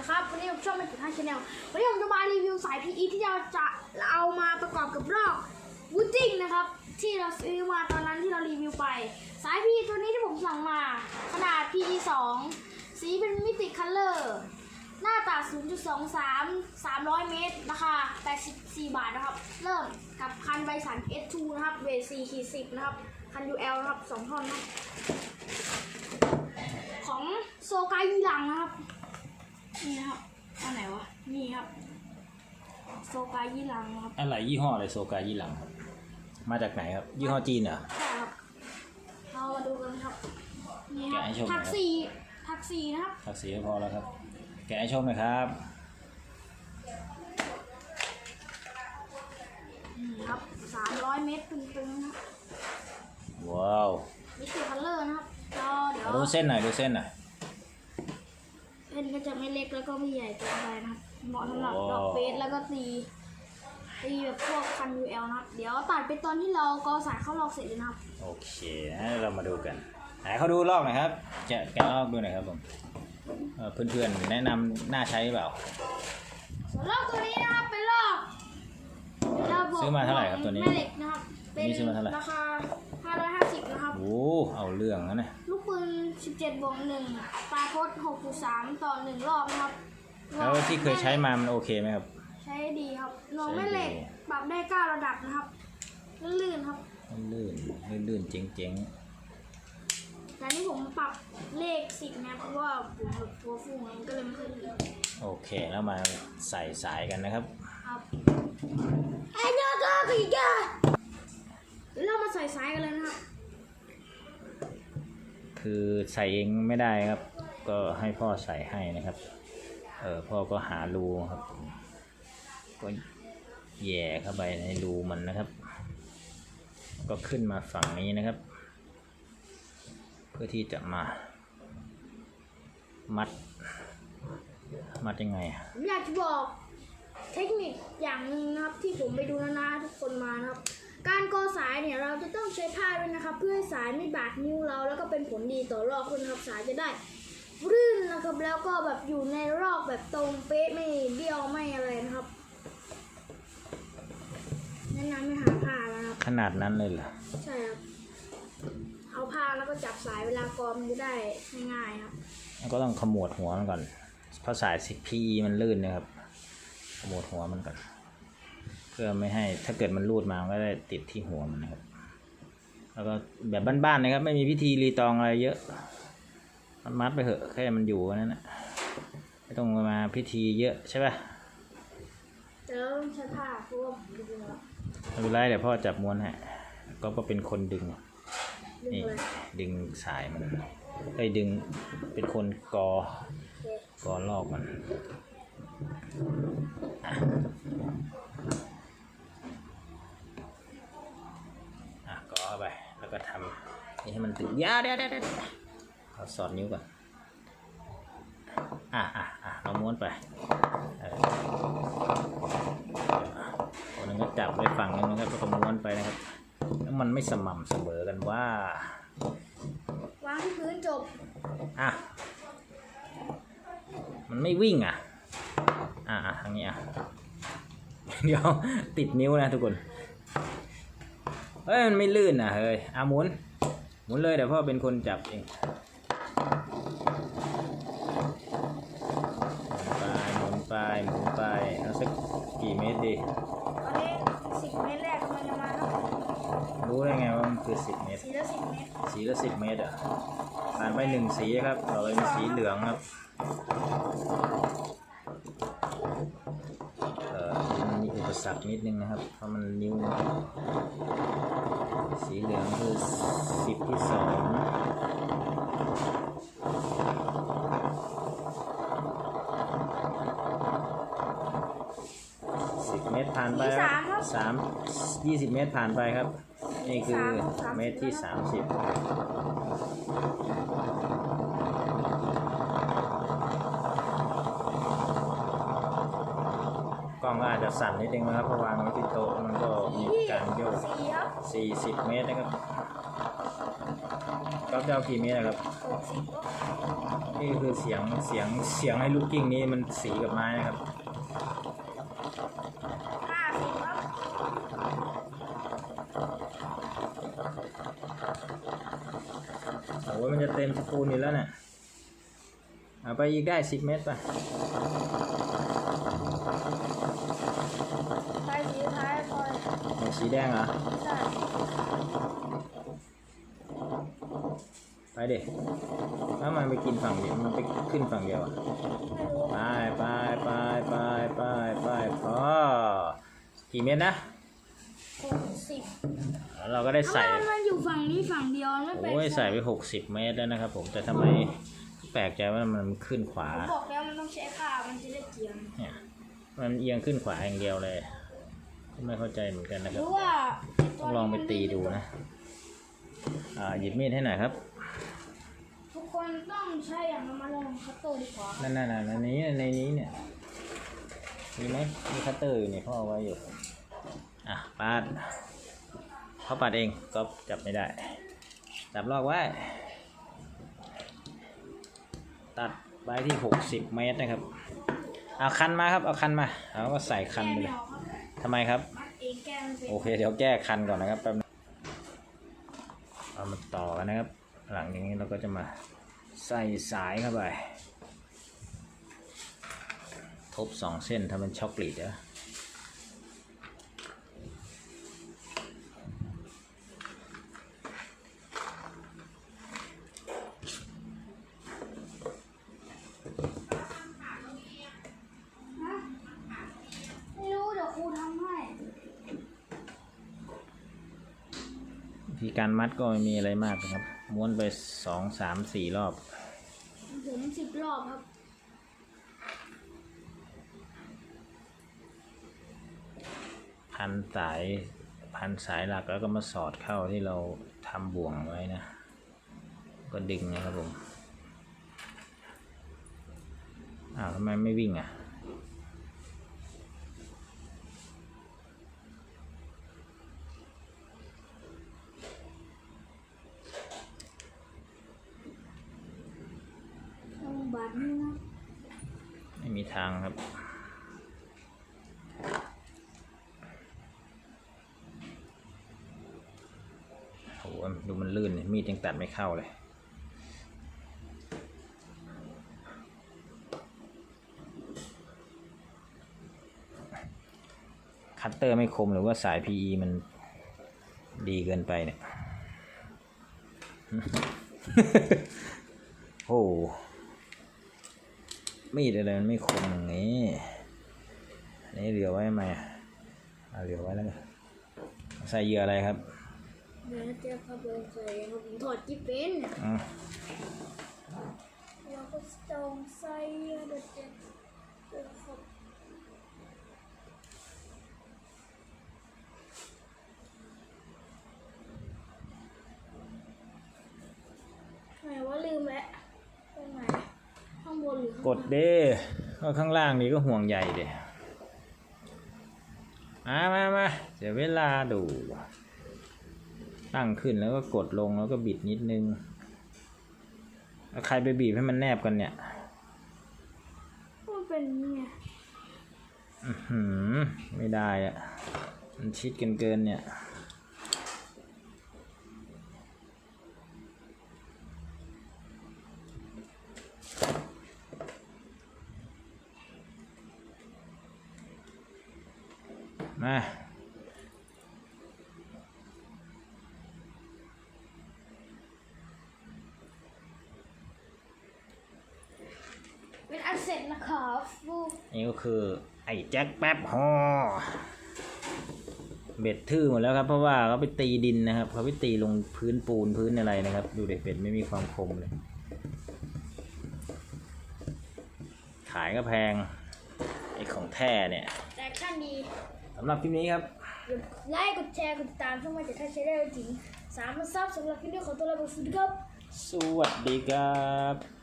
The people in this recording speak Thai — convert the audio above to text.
ดีครับ วันนี้ผมชองไม่ถึงห้าชาแนลวันนี้ผมจะมารีวิวสาย PE ที่เราจะเอามาประกอบกับรอกวูดดิ้งนะครับ ที่เราซื้อมาตอนนั้นที่เรารีวิวไป สาย PE ตัวนี้ที่ผมสั่งมา ขนาด PE 2 สีเป็นมิติคัลเลอร์ หน้าตัด0.23 300 เมตร ราคา 84 บาทนะครับ เริ่มกับคันไบสัน S2 นะครับ เวท4ขีด10 นะครับ คัน UL นะครับ 2ท่อนนะของโซกายีรังนะครับ นี่นะครับอันไหนวะ นี่ครับ โซกายีรังนะครับอะไรยี่ห้ออะไรโซกายี่หลังครับ มาจากไหนครับ ยี่ห้อจีนเหรอ ใช่ครับเรามาดูกันครับ นี่ครับแกะให้ชมหน่อยทักซีทักซีนะครับถักสีก็พอแล้วครับ แกะให้ชมหน่อยครับนี่ครับ300เมตรตึงๆนะครับว้าวมิติคัลเลอร์นะครับก็เดี๋ยว ดูเส้นหน่อยดูเส้นหน่อยเส้นก็ จะไม่เล็กแล้วก็ไม่ใหญ่เกินไปนะครับเหมาะสำหรับโอ้ดอกเบสแล้วก็ตีตีแบบพวกคัน UL นะครับ เดี๋ยวตัดไปตอนที่เราก็สายเข้าลอกเสร็จเลยนะครับ โอเคงั้นเรามาดูกันไหนเขาดูลอกหน่อยครับแกะแกะลอกดูหน่อยครับผมเอ่อเพื่อนๆแนะนำน่าใช้เปล่าส่วนลอกตัวนี้นะครับเป็นลอกระบบซื้อมาเท่าไหร่ครับตัวนี้แม่เหล็กนะครับเป็นนี่ซื้อมาเท่าไหร่ราคา 550 นะครับ โอ้ เอาเรื่องนะเนี่ยลูกปืน 17บวก1ปลายพด6.3 ต่อ1รอบนะครับแล้วที่เคยใช้มามันโอเคไหมครับ ใช้ดีครับหน่วงใช้แม่เหล็กดีปรับได้9ระดับนะครับ ลื่นๆครับ ลื่นลื่นๆเจ๋งแต่นี่ผมปรับเลข10นะเพราะว่าผมแบบตัวฟูมันก็เลยไม่ค่อยลื่นๆโอเคแล้วมาใส่สายกันนะครับครับไอ้เจ้าก็ผีกาเดี๋ยวเรามาใส่สายกันเลยนะครับ คือใส่เองไม่ได้ครับ ก็ให้พ่อใส่ให้นะครับ เออพ่อก็หารูครับ ก็แย่เข้าไปในรูมันนะครับ ก็ขึ้นมาฝั่งนี้นะครับ เพื่อที่จะมา มัด มัดยังไงอะผมอยากจะบอกเทคนิคอย่างหนึงนะครับที่ผมไปดูนานาทุกคนมานะครับ การกอสายเนี่ยเราจะต้องใช้ผ้าด้วยนะครับ เพื่อให้สายไม่บาดนิ้วเราแล้วก็เป็นผลดีต่อรอกคุณนะครับสายจะได้รื่นนะครับแล้วก็แบบอยู่ในรอกแบบตรงเป๊ะไม่เบี้ยวไม่อะไรนะครับแนะนำให้หาผ้าแล้วนะครับขนาดนั้นเลยเหรอใช่ครับเอาผ้าแล้วก็จับสายเวลากอมันจะได้ง่ายๆครับก็ต้องขมวดหัวมันก่อนเพราะสายสิพีมันลื่นนะครับขมวดหัวมันก่อนเพื่อไม่ให้ถ้าเกิดมันรูดมามันก็ได้ติดที่หัวมันนะครับแล้วก็แบบบ้านๆนะครับ ไม่มีพิธีรีตองอะไรเยอะมันมัดไปเถอะแค่มันอยู่นั่นนะไม่ต้องมาพิธีเยอะใช่ป่ะแต่เราต้องใช้ผ้าเพราะว่าผมดูแล้วไม่เป็นไรเดี๋ยวพ่อจับม้วนให้ก็ก็เป็นคนดึงดึงนี่เลยดึงสายมันไอ้ยดึงเป็นคนกอโอเคกอลอกมันอะอะกอเข้าไป แล้วก็ทำ นี่ให้มันตึงเดี๋ยวเดี๋ยวเดี๋ยวเดี๋ยวเอาสอดนิ้วก่อน อะอะอะเราม้วนไปเออคนหนึงก็จับไว้ฝั่งหนึงนะครับแล้วก็ม้วนไปนะครับ แล้วมันไม่สม่ำเสมอกันว่า วางที่พื้นจบ อะ มันไม่วิ่งอะ อะอะทางนี้อะ เดี๋ยวติดนิ้วนะทุกคน เฮ้ย มันไม่ลื่นอะเฮ้ยอะหมุนห มุนเลยเดี๋ยวพ่อเป็นคนจับเองหมุนไปหมุนไปหมุนไปเอาสักกี่เมตรดีตอนนี้สิบเมตรแรกกำลังจะมาแล้วรู้ได้ไงว่ามันคือสิบเมตร สีละสิบเมตรสีละสิบเมตรอะผ่านไปหนึ่งสีครับต่อไปเป็นสีเหลืองครับ เอ่อมันมีอุป สรรคนิดนึงนะครับ เพราะมันนิ้ว สีเหลืองคือสิบที่สองสิบเมตรผ่านไปครับสามยี่สิบเมตรผ่านไปครับ นี่คือเมตรที่สามสิบ ล้องก็อาจจะสั่นนิดนึงนะครับเพราะวางไว้ที่โต๊ะมันก็มีการโยกสีครับ40 เมตรนะครับก็จะเอากี่เมตรนะครับ หกสิบนี่คือเสียงเสียงเสียงให้ลูกกิ้งนี้มันสีกับไม้นะครับ ห้าสิบครับโอ้ยมันจะเต็มสปูนอยู่แล้วเนี่ยเอาไปอีกได้สิบเมตรไปช้สีท้ายพอย เอา สีแดงเหรอ ใช่ไปเด็กถ้ามันไปกินฝั่งเดียวมันไปขึ้นฝั่งเดียวอะไม่รู้ไปไปไปไปไปไปพอกี่เมตรนะหกสิบแล้วเราก็ได้ใส่ ทำไมมันอยู่ฝั่งนี้ฝั่งเดียวไม่เป็นโอ้ยใส่ไปหกสิบเมตรแล้วนะครับผมแต่ทำไมแปลกใจว่ามันขึ้นขวาผมบอกแล้วมันต้องใช้ผ้ามันจะได้เกี่ยง เนี่ยมันเอียงขึ้นขวาอย่างเดียวเลย ไม่เข้าใจเหมือนกันนะหครืรับอว่าต้องลองไปตีดูนะ อ่าหยิบมีดให้หน่อยครับ ทุกคนต้องใช้อย่างระมัดระวังคัตโต้ดีกว่านั่นน่ะในนี้ในนี้เนี่ย มีไหมมีคัตเตอร์อยู่นี่พ่อเอาไว้อยู่ อะปาดเขาปาดเองก็จับไม่ได้ จับลอกไว้ ตัดไปที่หกสิบเมตรนะครับ เอาคันมาครับ เอาคันมาเราก็ใส่คันไปแก้เลไม่ยออกครับ ทำไมครับ โอเคเดี๋ยวแก้คันก่อนนะครับแป๊บนึงเอามาต่อกันนะครับ หลังอย่างนี้เราก็จะมาใส่สายเข้าไป ทบสองเส้นทำเป็นช็อกโกแลตเด้อฮะไม่รู้เดี๋ยวครูทำให้ วิธี การมัดก็ไม่มีอะไรมากนะครับ ม้วนไปสองสามสี่รอบ ผมสิบรอบครับ พันสายพันสายหลักแล้วก็มาสอดเข้าที่เราทำบ่วงไว้นะ ก็ดึงนะครับผมอ้าวทำไมไม่วิ่งอะ ต้องบาดนี่นะ ทางครับ โห ดูมันลื่น มีดยังตัดไม่เข้าเลยคัตเตอร์ไม่คมหรือว่าสาย PE มันดีเกินไปเนี่ย โอ้ มีดอะไรมันไม่คมอย่างนี้อันนี้เหลือไว้ทำไมอะเอาเหลือไว้แล้วกันใส่เหยื่ออะไรครับเดี๋ยวเจ๊ครับเดินใส่ครับผมถอดจิ๊บเป็นอืมเราก็จองใส่เดี๋ยวเจ๊เดี๋ยวครับไหนว่าลืมแล้วตรงไหนข้างบนหรือข้าง กดเด้ก็ข้างล่างนี่ก็ห่วงใหญ่เด้มามามาเสียเวลาดู ตั้งขึ้นแล้วก็กดลงแล้วก็บิดนิดนึงแล้วใครไปบีบให้มันแนบกันเนี่ยมันเป็นไงอื้อหือไม่ได้อะมันชิดกันเกินเนี่ย มา เป็นอันเส ร็จนะครับฟูนี่ก็คือไอ้แจ็คแป๊บฮอเบ็ดทื่อหมดแล้วครับ เพราะว่าเขาไปตีดินนะครับเขาไปตีลงพื้นปูนพื้นอะไรนะครับ ดูเด็กเบ็ดไม่มีความคมเลย ขายก็แพงไอ้ของแท้เนี่ยแต่ขั้นดีสำหรับคลิปนี้ครับกดไลค์กดแชร์กดติดตามช่องมาจากท่าใช้ได้ถึงสามพันซับสำหรับคลิปนี้ขอตัวลาไปสวัสดีครับ สวัสดีครับ